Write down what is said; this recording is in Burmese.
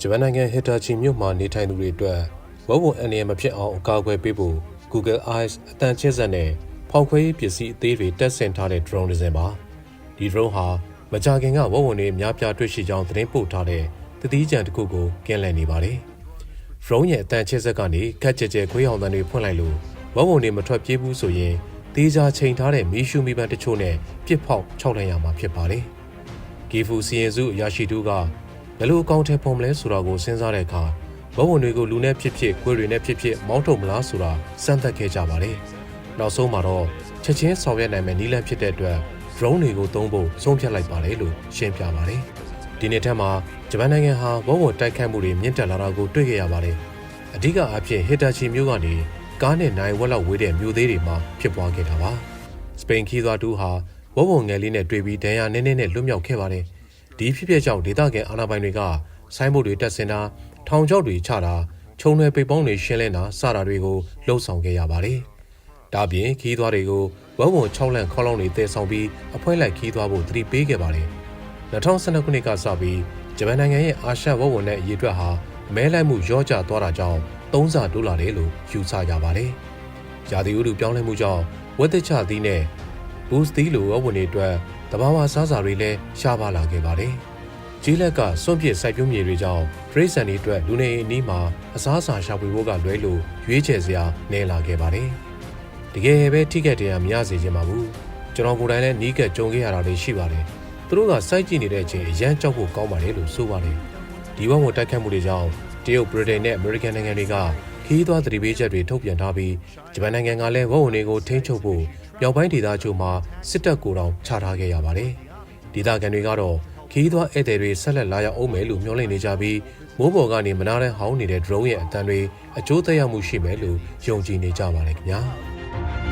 ဂျပန်နိုင်ငံဟီတာချီမြို့မှာနေထိုင်သူတွေအတွက်ဝက်ဝံအန်ရမဖြစ်အောင်အကာအကွယ်ပေးဖို့ Google Eyes အတန်ချဲ့စက်နဲ့ဖောက်ခွဲရေးပစ္စည်းအသေးတွေတက်ဆင်ထားတဲ့ drone တစ်စင်းပါဒီ drone ဟာမကြာခင်ကဝက်ဝံတွေအများပြားတွေ့ရှိကြောင်းသတင်းပို့ထားတဲ့တတိကြံတစ်ခုကိုကင်းလည်နေပါတယ် drone ရဲ့အတန်ချဲ့စက်ကနေခက်ကြဲကြဲခွေးအောင်တန်းတွေဖွင့်လိုက်လို့ဝက်ဝံတွေမထွက်ပြေးဘူးဆိုရင်တေးချာချိန်ထားတဲ့မီးရှူမီပန်းတချို့နဲ့ပြစ်ဖောက်ခြောက်လိုက်ရမှာဖြစ်ပါတယ်ဂီဖူစီရင်စုအရာရှိတူက ဘယ်လိုအကောင့်ထဲပုံမလဲဆိုတာကိုစဉ်းစားတဲ့အခါဘဝဝင်တွေကိုလူနဲ့ဖြစ်ဖြစ်၊ကိုယ်တွေနဲ့ဖြစ်ဖြစ်မောင်းထုတ်မလားဆိုတာစမ်းသပ်ခဲ့ကြပါတယ်။နောက်ဆုံးမှာတော့ချက်ချင်းဆောင်ရွက်နိုင်မယ့်နည်းလမ်းဖြစ်တဲ့အတွက် drone တွေကိုသုံးဖို့ဆုံးဖြတ်လိုက်ပါတယ်လို့ရှင်းပြပါတယ်။ဒီနေ့ထက်မှာဂျပန်နိုင်ငံဟာဘဝဝင်တိုက်ခတ်မှုတွေမြင့်တက်လာတာကိုတွေ့ခဲ့ရပါတယ်။အဓိကအဖြစ်ဟီတာချီမြို့ကနေကားနဲ့နိုင်ဝက်လောက်ဝေးတဲ့မြို့သေးတွေမှာဖြစ်ပွားခဲ့တာပါ။စပိန်ခီးသွားတူဟာဝဝငယ်လေးနဲ့တွေ့ပြီးဒဏ်ရာနည်းနည်းနဲ့လွတ်မြောက်ခဲ့ပါတယ်။ ဒီဖြစ်ပျက်ကြောင့်ဒေသခံအာဏာပိုင်တွေကဆိုင်းဘုတ်တွေတက်ဆင်တာထောင်ချောက်တွေချတာခြုံနယ်ပိတ်ပေါင်းတွေရှင်းလင်းတာစတာတွေကိုလှုံ့ဆော်ခဲ့ရပါတယ်။ဒါပြင်ခီးသွားတွေကိုဝဝ6လန့်ခေါလောင်းတွေတည်ဆောင်ပြီးအဖွဲလိုက်ခီးသွားဖို့သတိပေးခဲ့ပါတယ်။2012ခုနှစ်ကစပြီးဂျပန်နိုင်ငံရဲ့အာရှဝဝနဲ့အရေးအတွက်ဟာမဲလိုက်မှုရောကျသွားတာကြောင့်3ဆတိုးလာတယ်လို့ယူဆကြပါတယ်။ရာသီဥတုပြောင်းလဲမှုကြောင့်ဝက်သက်ချသီးနဲ့ boost သီးလိုဝဝတွေအတွက် တဘာဝစားစာတွေလည်းရှားပါလာခဲ့ပါတယ်။ကြီးလက်ကစွန့်ပစ်စိုက်ပျိုးမြေတွေကြောင့်ဒရိတ်ဆန်တွေအတွက်လူနေအိမ်အနီးမှာအစားအစာရှာဖွေဖို့ကလွဲလို့ရွေးချယ်စရာနည်းလာခဲ့ပါတယ်။တကယ်ပဲထိခိုက်တရားမရစေချင်ပါဘူး။ကျွန်တော်ကိုယ်တိုင်လည်းနီးကပ်ကြုံခဲ့ရတာတွေရှိပါတယ်။သူတို့ကစိုက်ကြည့်နေတဲ့အချိန်အရန်ကြောက်ဖို့ကောင်းပါတယ်လို့ဆိုပါတယ်။ဒီဘဝကိုတိုက်ခတ်မှုတွေကြောင့်တရုတ်ဗြိတိန်နဲ့အမေရိကန်နိုင်ငံတွေကခီးသွွားသတိပေးချက်တွေထုတ်ပြန်ထားပြီးဂျပန်နိုင်ငံကလည်းဝက်ဝံတွေကိုထိန်းချုပ်ဖို့ မြောက်ပိုင်းဒေသချို့မှာစစ်တပ်ကိုယ်တောင်ချထားခဲ့ရပါတယ်။ဒေသခံတွေကတော့ခီးသွွားဧည့်သည်တွေဆက်လက်လာရောက်အောင်မယ်လို့မျှော်လင့်နေကြပြီးမိုးပေါ်ကနေမနာတဲ့ဟောင်းနေတဲ့ drone ရဲ့အတန်တွေအကျိုးသက်ရောက်မှုရှိမယ်လို့ယုံကြည်နေကြပါတယ်ခင်ဗျာ။